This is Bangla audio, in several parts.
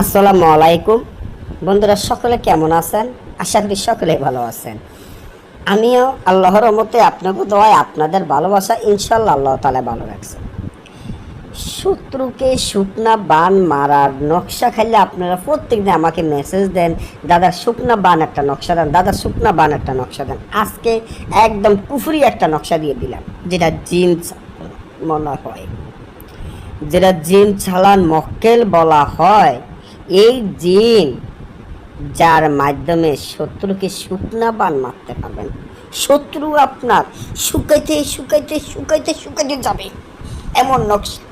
আসসালামু আলাইকুম। বন্ধুরা, সকলে কেমন আছেন? আশা করি সকলে ভালো আছেন। আমিও আল্লাহর মতে আপনাকে দোয়ায় আপনাদের ভালোবাসা ইনশাল্লাহ আল্লাহ তালা ভালো রাখছে। শত্রুকে শুকনা বান মারার নকশা খাইলে আপনারা প্রত্যেকদিন আমাকে মেসেজ দেন, দাদা, শুকনা বান একটা নকশা দেন, দাদা, শুকনা বান একটা নকশা দেন। আজকে একদম কুফুরি একটা নকশা দিয়ে দিলাম, যেটা জিন্স মনে হয়। যেটা জিন ছালান মক্কেল বলা হয়, এই জিন যার মাধ্যমে শত্রুকে শুকনা বান মারতে পারবেন। শত্রু আপনার শুকাইতে শুকাইতে শুকাইতে শুকাইতে যাবে। এমন নকশা।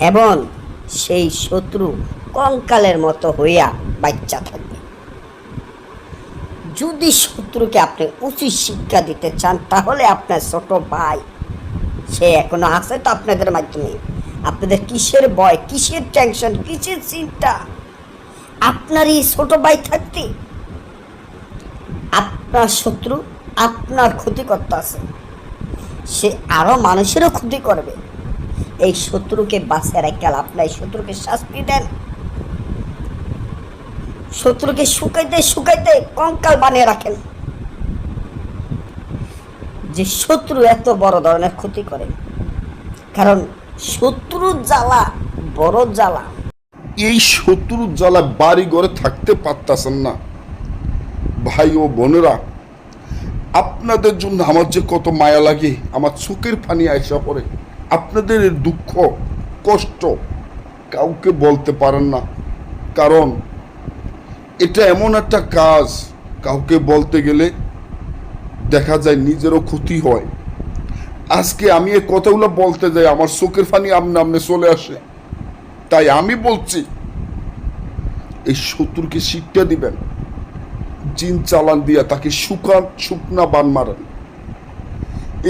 এবং সেই শত্রু কঙ্কালের মতো হইয়া বাচ্চা থাকবে। যদি শত্রুকে আপনি উচিত শিক্ষা দিতে চান, তাহলে আপনার ছোট ভাই সে এখনও আছে তো আপনাদের মাধ্যমে। আপনাদের কিসের ভয়, কিসের টেনশন কিসের চিন্তা? আপনারই ছোট ভাই থাকতে আপনার শত্রু, আপনার ক্ষতি করতে আছে। সে আরও মানুষেরও ক্ষতি করবে। এই শত্রুকে বাঁচিয়ে রাখা আপনার শত্রুকে শাস্তি দেন। শত্রুকে শুকাইতে শুকাইতে কঙ্কাল বানিয়ে রাখেন। যে শত্রু এত বড় ধরনের ক্ষতি করে। কারণ শত্রু জ্বালা বড় জ্বালা। এই শত্রুর জ্বালা বাড়ি ঘরে থাকতে পারতাছেন না। ভাই ও বোনেরা, আপনাদের জন্য আমার যে কত মায়া লাগে, আমার চোখের পানি আইসা পড়ে। আপনাদের দুঃখ, কষ্ট কাউকে বলতে পারেন না। কারণ এটা এমন একটা কাজ, কাউকে বলতে গেলে দেখা যায় নিজেরও ক্ষতি হয়। আজকে আমি এই কথাগুলো বলতে যাই, আমার চোখের ফানি আমনে আমনে চলে আসে। তাই আমি বলছি, এই শত্রুকে শিক্ষা দিবেন। জিন চালান দিয়া তাকে শুকান, শুকনা বান মারেন।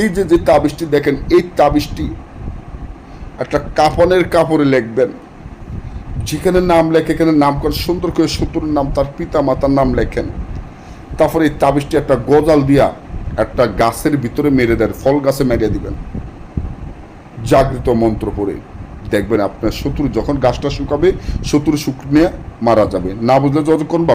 এই যে যে তাবিজটি দেখেন, এই তাবিজটি একটা কাপনের কাপড়ে লিখবেন। যেখানে নাম লেখে, এখানে নাম করে সুন্দর করে শত্রুর নাম, তার পিতা মাতার নাম লেখেন। তারপরে এই তাবিজটি একটা গজাল দিয়া একটা গাছের ভিতরে মেরে দেন, ফল গাছে মেরে দিবেন। জাগৃত মন্ত্র পড়ে। দেখবেন আপনার শত্রু যখন গাছটা শুকাবে, শত্রু শুকনে মারা যাবে। না বুঝলে যতক্ষণ